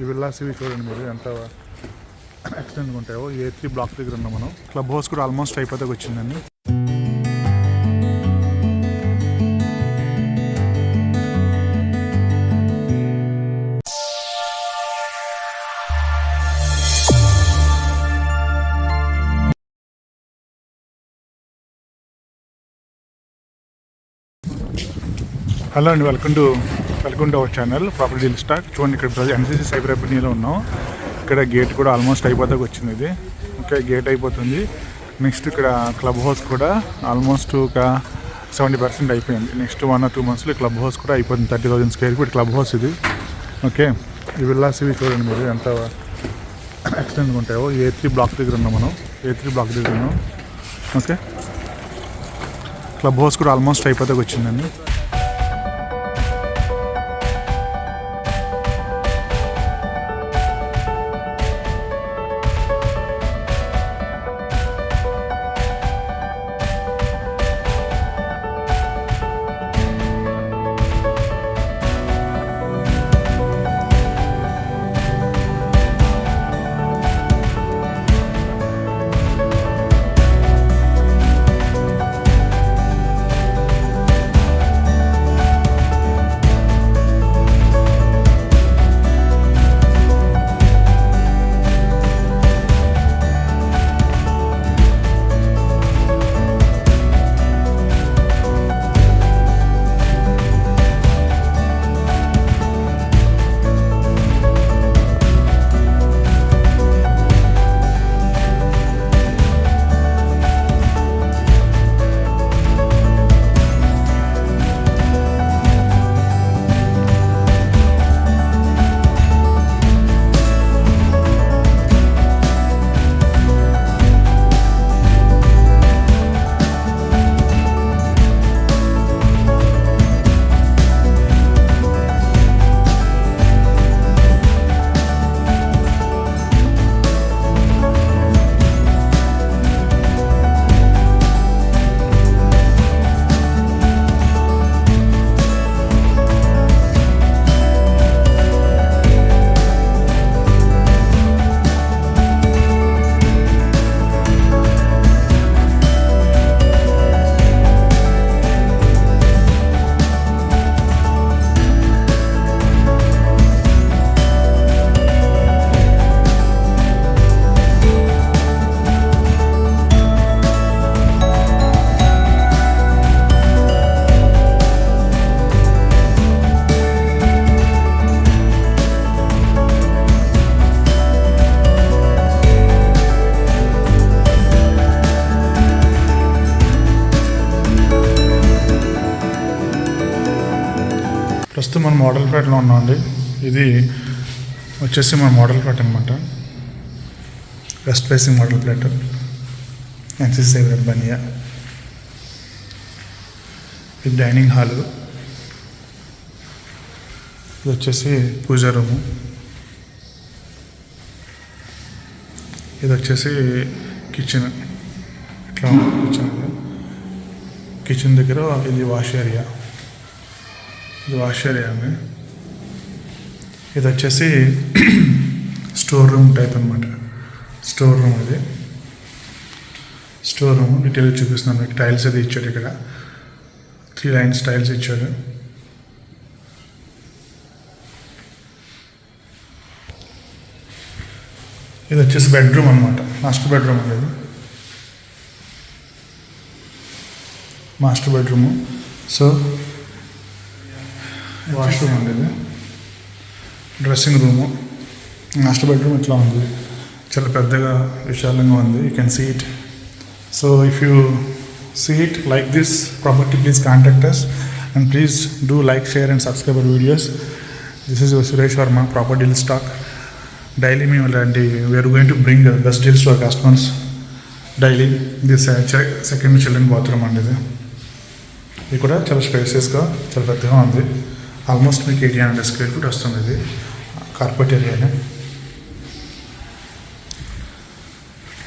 ఈ విల్లాస్ ఇవి చూడండి మీరు ఎంత ఎక్స్టెండ్గా ఉంటాయో. ఏ త్రీ బ్లాక్ దగ్గర ఉన్నాం మనం. క్లబ్ హౌస్ కూడా ఆల్మోస్ట్ అయిపోతే వచ్చిందండి. హలో అండి welcome to welcome to our channel property deal stock చూడండి ఇక్కడ ఎన్సీసీ సైబర్ అభినీలో ఉన్నాం. ఇక్కడ గేట్ కూడా ఆల్మోస్ట్ అయిపోతాకు వచ్చింది ఇది. ఓకే గేట్ అయిపోతుంది. నెక్స్ట్ ఇక్కడ క్లబ్ హౌస్ కూడా ఆల్మోస్ట్ ఒక సెవెంటీ పర్సెంట్ అయిపోయింది. నెక్స్ట్ వన్ ఆర్ టూ మంత్స్లో క్లబ్ హౌస్ కూడా అయిపోతుంది. Thirty thousand square feet club house ఇది. ఓకే ఈ విల్లాస్ ఇవి చూడండి మీరు ఎంత ఎక్స్టెండ్గా ఉంటాయో. ఏ త్రీ బ్లాక్ దగ్గర ఉన్నాం మనం. ఏ త్రీ బ్లాక్ దగ్గర ఉన్నాం. ఓకే క్లబ్ హౌస్ కూడా ఆల్మోస్ట్ అయిపోతే వచ్చిందండి. ప్రస్తుతం మనం మోడల్పేటలో ఉన్నామండి ఇది వచ్చేసి మన మోడల్పేట అనమాట west facing model plate. NCC Bania ఇది డైనింగ్ హాలు. ఇది వచ్చేసి పూజా రూము. ఇది వచ్చేసి కిచెన్. ఇట్లా కిచెన్ కిచెన్ దగ్గర ఇది వాష్ ఏరియా. ఇది వాష్ ఇది వచ్చేసి స్టోర్ రూమ్ టైప్ అనమాట స్టోర్ రూమ్ ఇది స్టోర్ రూమ్ డీటెయిల్ చూపిస్తున్నాను మీకు. టైల్స్ అది ఇచ్చాడు ఇక్కడ. త్రీ లైన్స్ టైల్స్ ఇచ్చాడు. ఇది వచ్చేసి బెడ్రూమ్ అనమాట మాస్టర్ బెడ్రూమ్ అనేది మాస్టర్ బెడ్రూము. సో వాష్రూమ్ అండి ఇది డ్రెస్సింగ్ రూము. మాస్టర్ బెడ్రూమ్ ఇట్లా ఉంది. చాలా పెద్దగా విశాలంగా ఉంది. You can see it so if you see it like this property please contact us and please do like share and subscribe our videos this is Suresh Varma proper deal stock daily మేము ఇలాంటి we are going to bring best deals to our customers daily this second children bathroom అండి ఇది ఇది కూడా చాలా స్పేసియస్గా చాలా పెద్దగా ఉంది. ఆల్మోస్ట్ మీకు ఎయిటీన్ హండ్రెడ్ స్క్వేర్ ఫీట్ వస్తుంది ఇది కార్పెట్ ఏరియానే.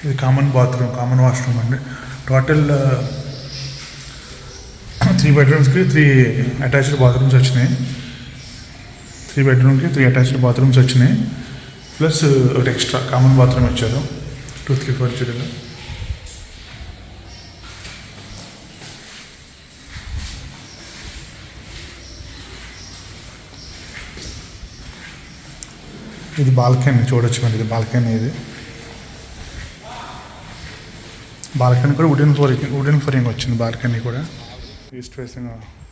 ఇది కామన్ బాత్రూమ్ కామన్ వాష్రూమ్ అండి. టోటల్ త్రీ బెడ్రూమ్స్కి త్రీ అటాచ్డ్ బాత్రూమ్స్ వచ్చినాయి. త్రీ త్రీ బెడ్రూమ్కి త్రీ అటాచ్డ్ బాత్రూమ్స్ వచ్చినాయి. ప్లస్ ఒకటి ఎక్స్ట్రా కామన్ బాత్రూమ్ ఇచ్చారు. టూ త్రీ ఫోర్ జీరోలో ఇది బాల్కనీ చూడొచ్చు మరి ఇది బాల్కనీ ఇది. బాల్కనీ కూడా వుడెన్ ఫ్లోరింగ్ వుడెన్ ఫ్లోరింగ్ వచ్చింది బాల్కనీ కూడా. East facing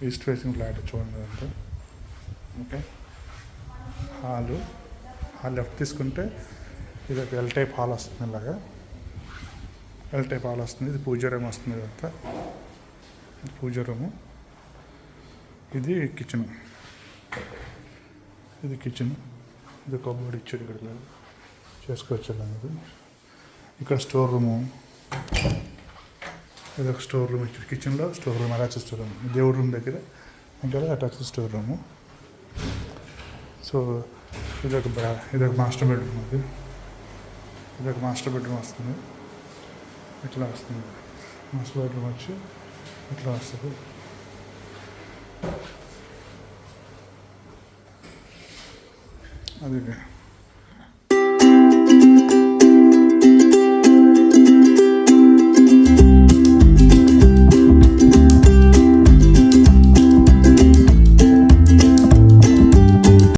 east facing flat చూడండి అంతా ఓకే హాలు హాల్ లెఫ్ట్ తీసుకుంటే ఇది ఒక ఎల్ టైప్ హాల్ వస్తుంది ఇలాగా ఎల్ టైప్ హాల్ వస్తుంది ఇది పూజ రూమ్ వస్తుంది ఇదంతా. పూజ రూము ఇది కిచెన్ ఇది కిచెన్ ఇది కబోర్డ్ ఇచ్చాడు ఇక్కడ చేసుకోవచ్చు అనేది ఇక్కడ స్టోర్ రూము. ఇది ఒక స్టోర్ రూమ్ ఇచ్చాడు. కిచెన్లో store room attach store room. దేవుడి రూమ్ దగ్గర ఇంకా అటాచ్ స్టోర్ రూము. సో ఇది ఒక బ్రా ఇది ఒక మాస్టర్ బెడ్రూమ్ అది. ఇది ఒక మాస్టర్ బెడ్రూమ్ వస్తుంది. ఇట్లా వస్తుంది. మాస్టర్ బెడ్రూమ్ వచ్చి ఇట్లా వస్తుంది. అది